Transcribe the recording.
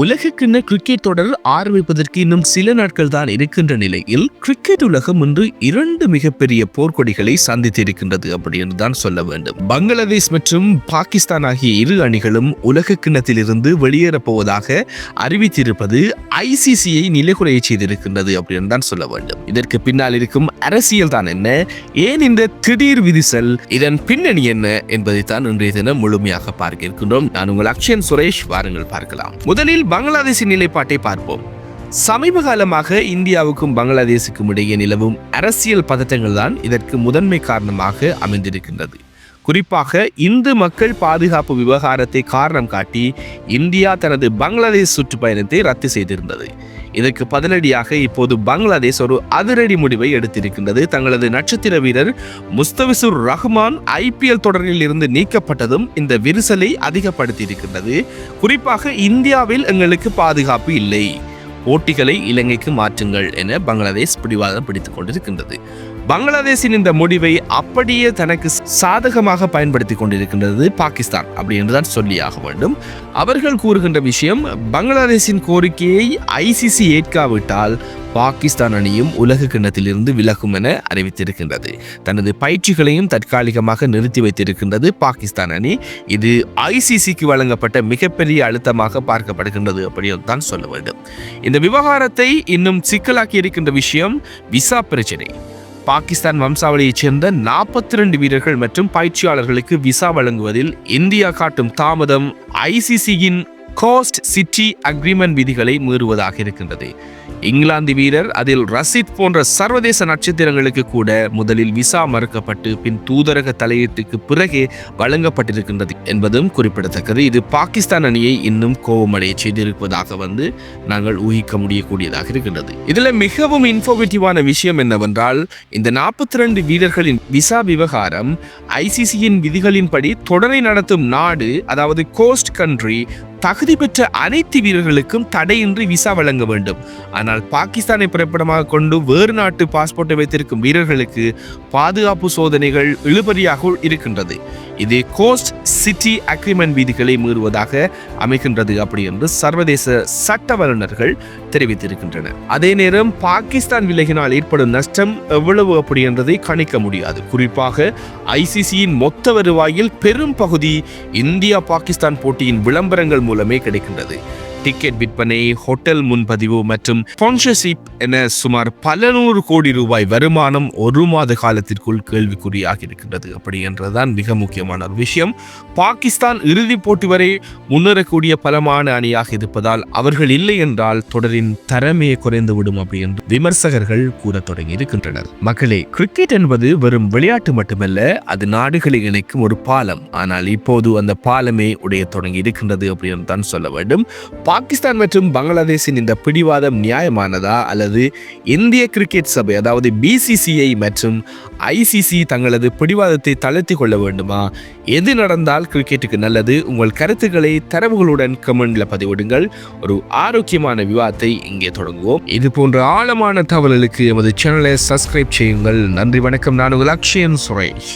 உலகக்கிண்ண கிரிக்கெட் தொடர் ஆரம்பிப்பதற்கு இன்னும் சில நாட்கள் தான் இருக்கின்ற நிலையில் கிரிக்கெட் உலகம் இன்று இரண்டு மிகப்பெரிய போர்க்கொடிகளை சந்தித்திருக்கின்றது அப்படின்னு தான் சொல்ல வேண்டும். பங்களாதேஷ் மற்றும் பாகிஸ்தான் ஆகிய இரு அணிகளும் உலக கிண்ணத்திலிருந்து வெளியேறப் போவதாக அறிவித்திருப்பது ஐசிசியை நிலைகுறைய செய்திருக்கின்றது அப்படின்னு தான் சொல்ல வேண்டும். இதற்கு பின்னால் இருக்கும் அரசியல் தான் என்ன? ஏன் இந்த திடீர் விதிசல் இதன் பின்னணி என்ன? என்பதை தான் இன்றைய தினம் முழுமையாக பார்க்க இருக்கின்றோம். நான் உங்கள் அக்ஷயன் சுரேஷ். வாருங்கள் பார்க்கலாம். முதலில் பங்களாதேஷின் நிலைப்பாட்டை பார்ப்போம். சமீப காலமாக இந்தியாவுக்கும் பங்களாதேஷுக்கும் இடையே நிலவும் அரசியல் பதட்டங்கள் தான் இதற்கு முதன்மை காரணமாக அமைந்திருக்கின்றது. குறிப்பாக இந்து மக்கள் பாதுகாப்பு விவகாரத்தை காரணம் காட்டி இந்தியா தனது பங்களாதேஷ் சுற்றுப்பயணத்தை ரத்து செய்திருந்தது. இதற்கு பதிலடியாக இப்போது பங்களாதேஷ் ஒரு அதிரடி முடிவை எடுத்திருக்கின்றது. தங்களது நட்சத்திர வீரர் முஸ்தபிசுர் ரஹ்மான் ஐபிஎல் தொடரில் இருந்து நீக்கப்பட்டதும் இந்த விரிசலை அதிகப்படுத்தியிருக்கின்றது. குறிப்பாக இந்தியாவில் எங்களுக்கு பாதுகாப்பு இல்லை. போட்டிகளை இலங்கைக்கு மாற்றுங்கள் என பங்களாதேஷ் பிடிவாதம் பிடித்துக் கொண்டிருக்கின்றது. பங்களாதேஷின் இந்த முடிவை அப்படியே தனக்கு சாதகமாக பயன்படுத்தி கொண்டிருக்கின்றது பாகிஸ்தான் அப்படி என்றுதான் சொல்லியாக வேண்டும். அவர்கள் கூறுகின்ற விஷயம் பங்களாதேஷின் கோரிக்கையை ஐசிசி ஏற்காவிட்டால் பாகிஸ்தான் அணியும் உலக கிண்ணத்திலிருந்து விலகும் என அறிவித்திருக்கின்றது. தனது பயிற்சிகளையும் தற்காலிகமாக நிறுத்தி வைத்திருக்கின்றது பாகிஸ்தான் அணி. இது ஐசிசிக்கு வழங்கப்பட்ட மிகப்பெரிய அழுத்தமாக பார்க்கப்படுகின்றது அப்படின்னு தான் சொல்ல வேண்டும். இந்த விவகாரத்தை இன்னும் சிக்கலாக்கி இருக்கின்ற விஷயம் விசா பிரச்சனை. பாகிஸ்தான் வம்சாவளியைச் சேர்ந்த நாற்பத்தி ரெண்டு வீரர்கள் மற்றும் பயிற்சியாளர்களுக்கு விசா வழங்குவதில் இந்தியா காட்டும் தாமதம் ஐசிசியின் கோஸ்ட் சிட்டி அக்ரிமெண்ட் விதிகளை மீறுவதாக இருக்கின்றது. இங்கிலாந்து வீரர் அதில் ரசித் போன்ற சர்வதேச நட்சத்திரங்களுக்கு கூட முதலில் விசா மறுக்கப்பட்டு பின் தூதரக தலையீட்டுக்கு பிறகே வழங்கப்பட்டிருக்கின்றது என்பதும் குறிப்பிடத்தக்கது. இது பாகிஸ்தான் அணியை இன்னும் கோபமடைய செய்திருப்பதாக வந்து நாங்கள் ஊகிக்க முடியக்கூடியதாக இருக்கின்றது. இதில் மிகவும் இன்ஃபோகேட்டிவான விஷயம் என்னவென்றால் இந்த நாற்பத்தி ரெண்டு வீரர்களின் விசா விவகாரம் ஐசிசியின் விதிகளின்படி தொடரை நடத்தும் நாடு அதாவது கோஸ்ட் கண்ட்ரி தகுதி பெற்ற அனைத்து வீரர்களுக்கும் தடையின்றி விசா வழங்க வேண்டும். ஆனால் பாகிஸ்தானை பிறப்பிடமாக கொண்டு வேறு நாட்டு பாஸ்போர்ட்டை வைத்திருக்கும் வீரர்களுக்கு பாதுகாப்பு சோதனைகள் இழுபறியாக இருக்கின்றது. இது கோஸ்ட் சிட்டி அக்ரிமெண்ட் விதிகளை மீறுவதாக அமைகின்றது அப்படி என்று சர்வதேச சட்ட வல்லுநர்கள் தெரிவித்திருக்கின்றனர் அதே நேரம் பாகிஸ்தான் விலகினால் ஏற்படும் நஷ்டம் எவ்வளவு அப்படி என்றதை கணிக்க முடியாது. குறிப்பாக ஐசிசியின் மொத்த வருவாயில் பெரும் பகுதி இந்தியா பாகிஸ்தான் போட்டியின் விளம்பரங்கள் மூலமே கிடைக்கின்றது. டிக்கெட் விற்பனை ஹோட்டல் முன்பதிவு மற்றும் ஸ்பான்சர்ஷிப் என சுமார் பல நூறு கோடி ரூபாய் வருமானம் ஒரு மாத காலத்திற்குள் கேள்விக்குறியாக இருக்கின்றது அப்படி என்றதுதான் மிக முக்கியமான ஒரு விஷயம். பாகிஸ்தான் இறுதிப் போட்டி வரை முன்னேறக்கூடிய பலமான அணியாக இருப்பதால் அவர்கள் இல்லை என்றால் தொடரின் தரமே குறைந்துவிடும் அப்படி என்று விமர்சகர்கள் கூற தொடங்கி இருக்கின்றனர். மக்களே கிரிக்கெட் என்பது வெறும் விளையாட்டு மட்டுமல்ல அது நாடுகளை இணைக்கும் ஒரு பாலம். ஆனால் இப்போது அந்த பாலமே உடைய தொடங்கி இருக்கின்றது அப்படின்னு தான் சொல்ல வேண்டும். பாகிஸ்தான் மற்றும் பங்களாதேஷின் இந்த பிடிவாதம் நியாயமானதா அல்லது இந்திய கிரிக்கெட் சபை அதாவது பிசிசிஐ மற்றும் ஐசிசி தங்களது பிடிவாதத்தை தளர்த்தி கொள்ள வேண்டுமா? எது நடந்தால் கிரிக்கெட்டுக்கு நல்லது? உங்கள் கருத்துக்களை தரவுகளுடன் கமெண்ட்ல பதிவிடுங்கள். ஒரு ஆரோக்கியமான விவாதத்தை இங்கே தொடங்குவோம். இது போன்ற ஆழமான தகவல்களுக்கு எமது சேனலை சப்ஸ்கிரைப் செய்யுங்கள். நன்றி வணக்கம். நான் உங்கள் அக்ஷயன் சுரேஷ்.